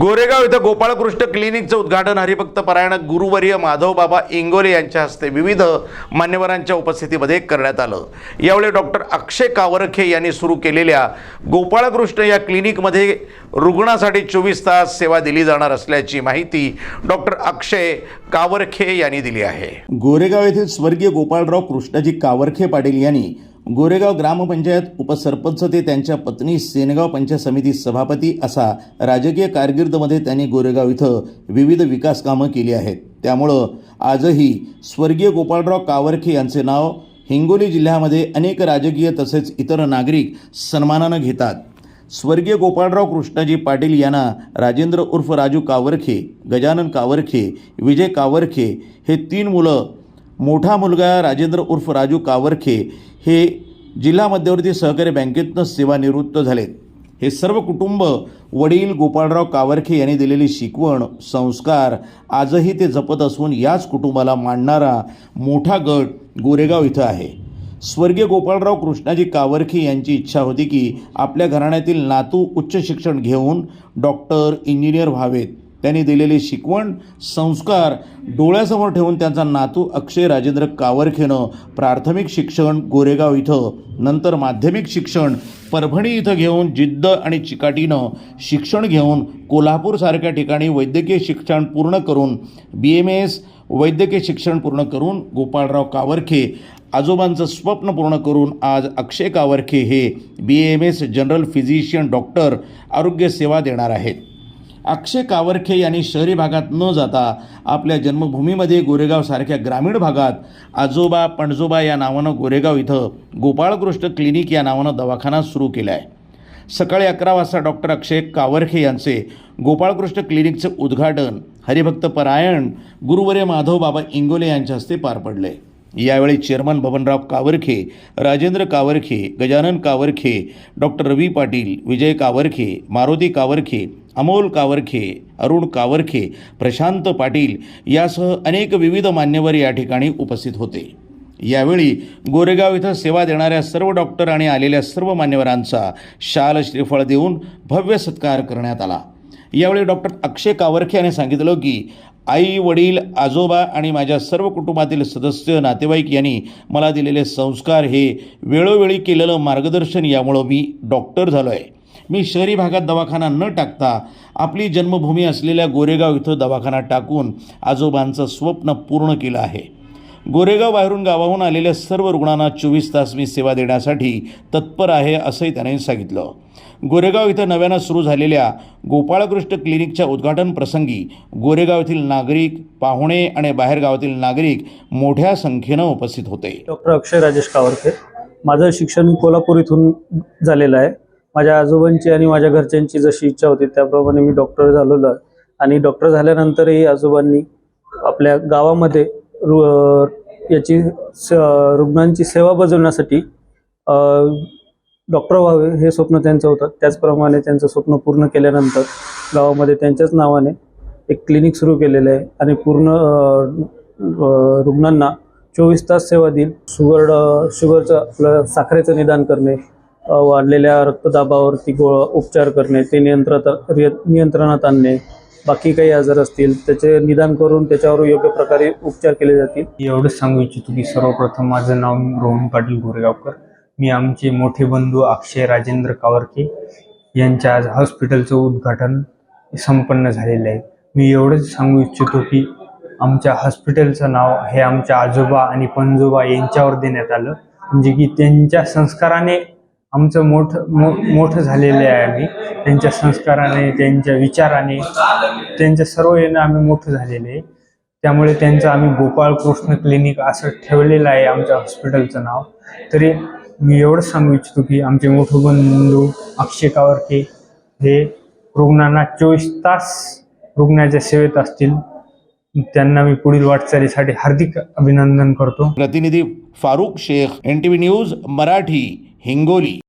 गोरेगाव इथं गोपाळकृष्ण क्लिनिकचं उद्घाटन. हरिभक्त परायण गुरुवर्य माधवबाबा इंगोले यांच्या हस्ते विविध मान्यवरांच्या उपस्थितीमध्ये करण्यात आलं. यावेळी डॉक्टर अक्षय कावरखे यांनी सुरू केलेल्या गोपाळकृष्ण या क्लिनिकमध्ये रुग्णासाठी चोवीस तास सेवा दिली जाणार असल्याची माहिती डॉक्टर अक्षय कावरखे यांनी दिली आहे. गोरेगाव येथील स्वर्गीय गोपाळराव कृष्णाजी कावरखे पाटील यांनी गोरेगाव ग्रामपंचायत उपसरपंच ते त्यांच्या पत्नी सेनगाव पंचायत समिती सभापती असा राजकीय कारकिर्दमध्ये त्यांनी गोरेगाव इथं विविध विकास कामं केली आहेत. त्यामुळं आजही स्वर्गीय गोपाळराव कावरखे यांचे नाव हिंगोली जिल्ह्यामध्ये अनेक राजकीय तसेच इतर नागरिक सन्मानानं घेतात. स्वर्गीय गोपाळराव कृष्णाजी पाटील यांना राजेंद्र उर्फ राजू कावरखे गजानन कावरखे विजय कावरखे हे तीन मुलं मोठा मुलगा राजेंद्र उर्फ राजू कावरखे हे जिल्हा मध्यवर्ती सहकारी बँकेतनं सेवानिवृत्त झालेत. हे सर्व कुटुंब वडील गोपाळराव कावरखे यांनी दिलेली शिकवण संस्कार आजही ते जपत असून याच कुटुंबाला मांडणारा मोठा गट गोरेगाव इथं आहे. स्वर्गीय गोपाळराव कृष्णाजी कावरखे यांची इच्छा होती की आपल्या घराण्यातील नातू उच्च शिक्षण घेऊन डॉक्टर इंजिनियर व्हावेत. त्यांनी दिलेली शिकवण संस्कार डोळ्यासमोर ठेवून त्यांचा नातू अक्षय राजेंद्र कावरखेनं प्राथमिक शिक्षण गोरेगाव इथं नंतर माध्यमिक शिक्षण परभणी इथं घेऊन जिद्द आणि चिकाटीनं शिक्षण घेऊन कोल्हापूरसारख्या ठिकाणी वैद्यकीय शिक्षण पूर्ण करून बी एम एस वैद्यकीय शिक्षण पूर्ण करून गोपाळराव कावरखे आजोबांचं स्वप्न पूर्ण करून आज अक्षय कावरखे हे B M S general physician doctor आरोग्य सेवा देणार आहेत. अक्षय कावरखे यांनी शहरी भागात न जाता आपल्या जन्मभूमीमध्ये गोरेगावसारख्या ग्रामीण भागात आजोबा पणजोबा या नावानं गोरेगाव इथं गोपाळकृष्ण क्लिनिक या नावानं दवाखाना सुरू केला आहे. सकाळी अकरा वाजता डॉक्टर अक्षय कावरखे यांचे गोपाळकृष्ण क्लिनिकचं उद्घाटन हरिभक्त परायण गुरुवर्य माधव बाबा इंगोले यांच्या हस्ते पार पडले. यावेळी चेअरमन बबनराव कावरखे राजेंद्र कावरखे गजानन कावरखे डॉक्टर रवी पाटील विजय कावरखे मारुती कावरखे अमोल कावरखे अरुण कावरखे प्रशांत पाटील यासह अनेक विविध मान्यवर या ठिकाणी उपस्थित होते. यावेळी गोरेगाव इथं सेवा देणाऱ्या सर्व डॉक्टर आणि आलेल्या सर्व मान्यवरांचा शाल श्रीफळ देऊन भव्य सत्कार करण्यात आला. यावेळी डॉक्टर अक्षय कावरखे यांनी सांगितलं की आई वडील आजोबा आणि माझ्या सर्व कुटुंबातील सदस्य नातेवाईक यांनी मला दिलेले संस्कार हे वेळोवेळी केलेलं मार्गदर्शन यामुळं मी डॉक्टर झालो आहे मी शहरी भागात दवाखाना न टाकता आपली जन्मभूमी असलेल्या गोरेगाव इथं दवाखाना टाकून आजोबांचं स्वप्न पूर्ण केलं आहे. गोरेगाव बाहेरून गावाहून आलेल्या सर्व रुग्णांना चोवीस तास मी सेवा देण्यासाठी तत्पर आहे असंही त्याने सांगितलं. गोरेगाव इथं नव्यानं सुरू झालेल्या गोपाळकृष्ण क्लिनिकच्या उद्घाटन प्रसंगी गोरेगाव येथील नागरिक पाहुणे आणि बाहेरगावातील नागरिक मोठ्या संख्येनं उपस्थित होते. डॉक्टर अक्षय राजेश कावरकर. माझं शिक्षण कोल्हापूर इथून झालेलं आहे. माझ्या आजोबांची आणि माझ्या घरच्यांची जशी इच्छा होती त्याप्रमाणे मी डॉक्टर झालेलो आहे. आणि डॉक्टर झाल्यानंतरही आजोबांनी आपल्या गावामध्ये रु याची स रुग्णांची सेवा बजावण्यासाठी डॉक्टर व्हावे हे स्वप्न त्यांचं होतं. त्याचप्रमाणे त्यांचं स्वप्न पूर्ण केल्यानंतर गावामध्ये त्यांच्याच नावाने एक क्लिनिक सुरू केलेलं आहे आणि पूर्ण रुग्णांना चोवीस तास सेवा देईल. शुगर शुगरचं आपलं साखरेचं निदान करणे वाढलेल्या रक्तदाबावरती गो उपचार करणे ते नियंत्रता नियंत्रणात आणणे बाकी काही आजार असतील त्याचे निदान करून त्याच्यावर योग्य प्रकारे उपचार केले जातील. एवढंच सांगू इच्छितो की सर्वप्रथम माझं नाव रोहन पाटील गोरेगावकर. मी आमचे मोठे बंधू अक्षय राजेंद्र कावरके यांच्या आज हॉस्पिटलचं उद्घाटन संपन्न झालेलं आहे. मी एवढंच सांगू इच्छितो की आमच्या हॉस्पिटलचं नाव हे आमच्या आजोबा आणि पणजोबा यांच्यावर देण्यात आलं. म्हणजे की त्यांच्या संस्काराने आमचं मोठं मो मोठं झालेलं आहे आम्ही. त्यांच्या संस्काराने त्यांच्या विचाराने. त्यांच्या सर्व येणं आम्ही मोठं झालेलं आहे. त्यामुळे त्यांचं आम्ही गोपाळ कृष्ण क्लिनिक असं ठेवलेलं आहे आमच्या हॉस्पिटलचं नाव. तरी मी एवढंच सांगू इच्छितो की आमचे मोठे बंधू अक्षय कावरके हे रुग्णांना चोवीस तास रुग्णाच्या सेवेत असतील. त्यांना मी पुढील वाटचालीसाठी हार्दिक अभिनंदन करतो. प्रतिनिधी Farukh Shaikh N T news Marathi. Hingoli